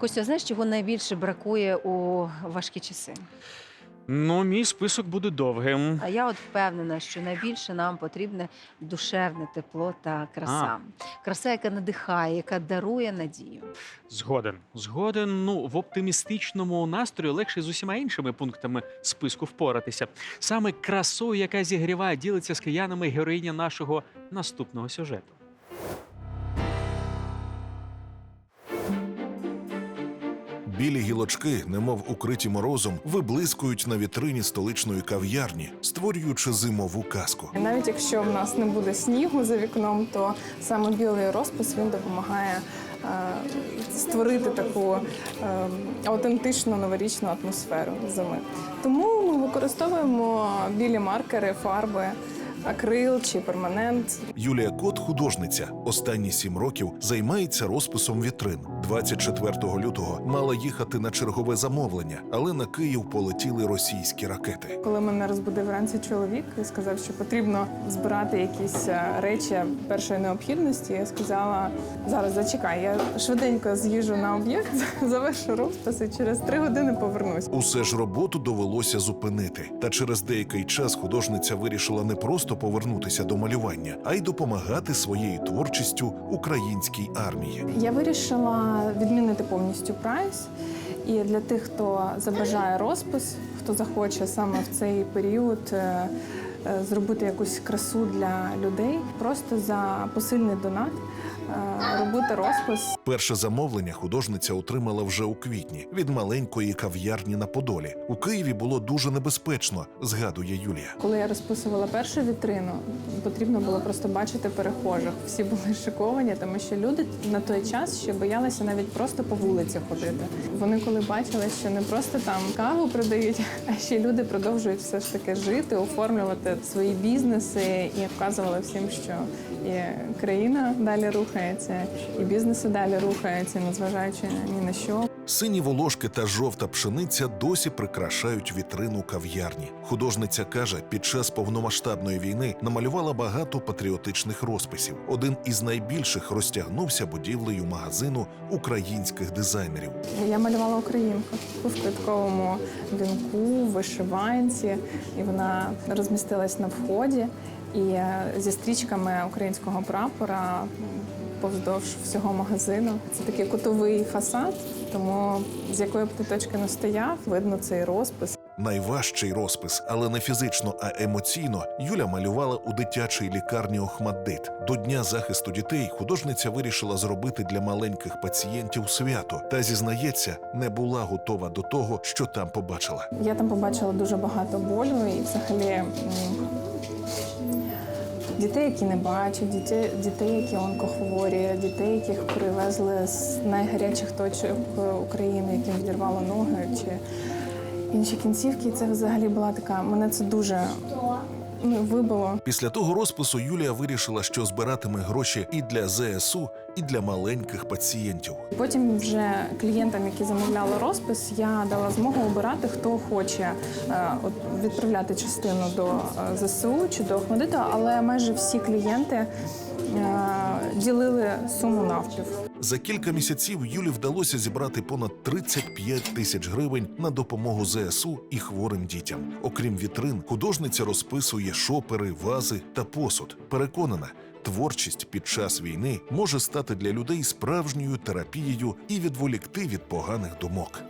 Костя, знаєш, чого найбільше бракує у важкі часи? Ну, мій список буде довгим. А я от впевнена, що найбільше нам потрібне душевне тепло та краса. Краса, яка надихає, яка дарує надію. Згоден. Згоден. Ну, в оптимістичному настрої легше з усіма іншими пунктами списку впоратися. Саме красою, яка зігріває, ділиться з киянами героїня нашого наступного сюжету. Білі гілочки, немов укриті морозом, виблискують на вітрині столичної кав'ярні, створюючи зимову казку. Навіть якщо в нас не буде снігу за вікном, то саме білий розпис він допомагає е, створити таку е, аутентичну новорічну атмосферу зими. Тому ми використовуємо білі маркери, фарби, акрил чи перманент. Юлія Кот, художниця, останні сім років займається розписом вітрин. 24 лютого мала їхати на чергове замовлення, але на Київ полетіли російські ракети. Коли мене розбудив вранці чоловік і сказав, що потрібно збирати якісь е, речі першої необхідності, я сказала: зараз зачекай, я швиденько з'їжджу на об'єкт, завершу розпис і через три години повернусь. Усе ж роботу довелося зупинити. Та через деякий час художниця вирішила не просто повернутися до малювання, а й допомагати своєю творчістю українській армії. Я вирішила відмінити повністю прайс. І для тих, хто забажає розпис, хто захоче саме в цей період е, зробити якусь красу для людей, просто за посильний донат е, робити розпис. Перше замовлення художниця отримала вже у квітні від маленької кав'ярні на Подолі. У Києві було дуже небезпечно, згадує Юлія. Коли я розписувала першу вітрину, потрібно було просто бачити перехожих. Всі були шоковані, тому що люди на той час ще боялися навіть просто по вулиці ходити. Вони коли бачили, що не просто там каву продають, а ще люди продовжують все ж таки жити, оформлювати свої бізнеси і вказували всім, що і країна далі рухається, і бізнеси далі рухаються, незважаючи ні на що. Сині волошки та жовта пшениця досі прикрашають вітрину кав'ярні. Художниця каже, під час повномасштабної війни намалювала багато патріотичних розписів. Один із найбільших розтягнувся будівлею магазину українських дизайнерів. Я малювала українку в квітковому вінку, вишиванці, і вона розмістилась на вході. І е, зі стрічками українського прапора повздовж всього магазину. Це такий кутовий фасад, тому з якої б ти точки не стояв, видно цей розпис. Найважчий розпис, але не фізично, а емоційно, Юля малювала у дитячій лікарні Охмаддит. До дня захисту дітей художниця вирішила зробити для маленьких пацієнтів свято та зізнається, не була готова до того, що там побачила. Я там побачила дуже багато болю і взагалі. Дітей, які не бачать, дітей, дітей, які онкохворі, дітей, яких привезли з найгарячих точок України, яким відірвало ноги чи інші кінцівки. І це взагалі була така. Мене це дуже вибило. Після того розпису Юлія вирішила, що збиратиме гроші і для ЗСУ, і для маленьких пацієнтів. Потім вже клієнтам, які замовляли розпис, я дала змогу обирати, хто хоче е, от, відправляти частину до е, ЗСУ чи до Охмадиту, але майже всі клієнти е, ділили суму навпів. За кілька місяців Юлі вдалося зібрати понад 35 тисяч гривень на допомогу ЗСУ і хворим дітям. Окрім вітрин, художниця розписує шопери, вази та посуд. Переконана, творчість під час війни може стати для людей справжньою терапією і відволікти від поганих думок.